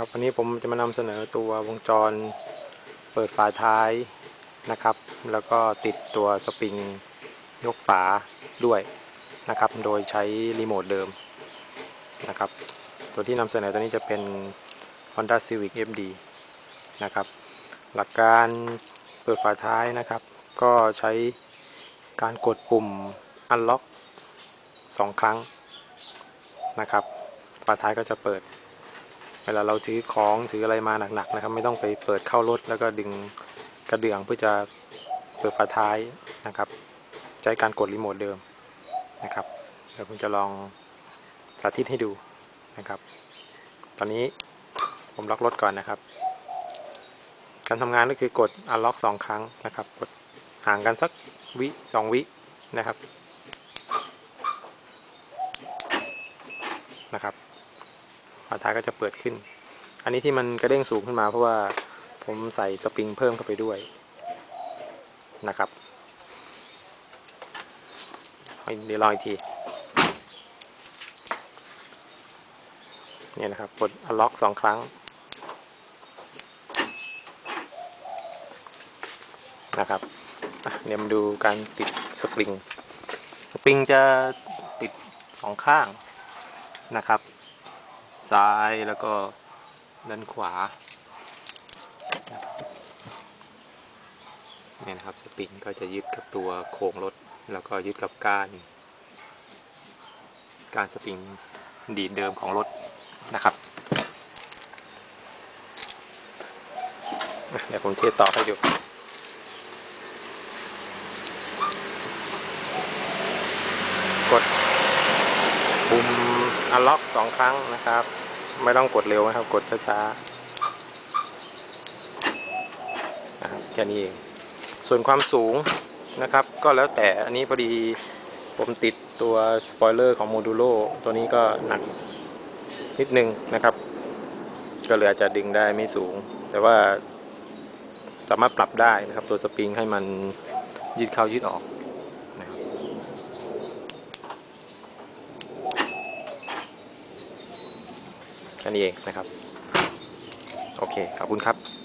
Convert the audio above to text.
ครับวันนี้ผมจะมานำเสนอตัววงจรเปิดฝาท้ายนะครับ แล้วก็ติดตัวสปริงยกฝาด้วยนะครับ โดยใช้รีโมทเดิมนะครับ ตัวที่นำเสนอตัวนี้จะเป็น Honda Civic FD นะครับ หลักการเปิดฝาท้ายนะครับ ก็ใช้การกดปุ่ม Unlock สองครั้งนะครับ ฝาท้ายก็จะเปิด เวลาเราถือของถืออะไรมาหนักๆนะครับ ไม่ต้องไปเปิดเข้ารถแล้วก็ดึงกระเดื่องเพื่อจะเปิดฝาท้ายนะครับ ใช้การกดรีโมทเดิมนะครับเดี๋ยวผมจะลองสาธิตให้ดูนะครับ ตอนนี้ผมล็อกรถก่อนนะครับ การทำงานก็คือกด unlock สองครั้งนะครับกดห่างกันสักวิสองวินะครับนะครับ ฝาท้ายก็จะเปิดขึ้น อันนี้ที่มันกระเด้งสูงขึ้นมา เพราะว่าผมใส่สปริงเพิ่มเข้าไปด้วยนะครับเดี๋ยวลองอีกทีเนี่ยนะครับกด unlock สองครั้งนะครับเดี๋ยวมาดูการติดสปริง สปริงจะติดสองข้างนะครับ ซ้ายแล้วก็ด้านขวาเนี่ยนะครับสปริงก็จะยึดกับตัวโครงรถ แล้วก็ยึดกับก้านการสปริงดีดเดิมของรถนะครับเดี๋ยวผมเทสต่อให้ดูกดปุ่ม unlock สองครั้งนะครับ ไม่ต้องกดเร็วนะครับ กดช้าๆนะครับแค่นี้เอง ส่วนความสูงนะครับ ก็แล้วแต่อันนี้พอดีผมติดตัวสปอยเลอร์ของโมดูโลตัวนี้ก็หนักนิดนึงนะครับ ก็เลยอาจจะดึงได้ไม่สูง แต่ว่าสามารถปรับได้นะครับ ตัวสปริงให้มันยืดเข้ายืดออกนะครับ นั่นเองนะครับ โอเค ขอบคุณครับ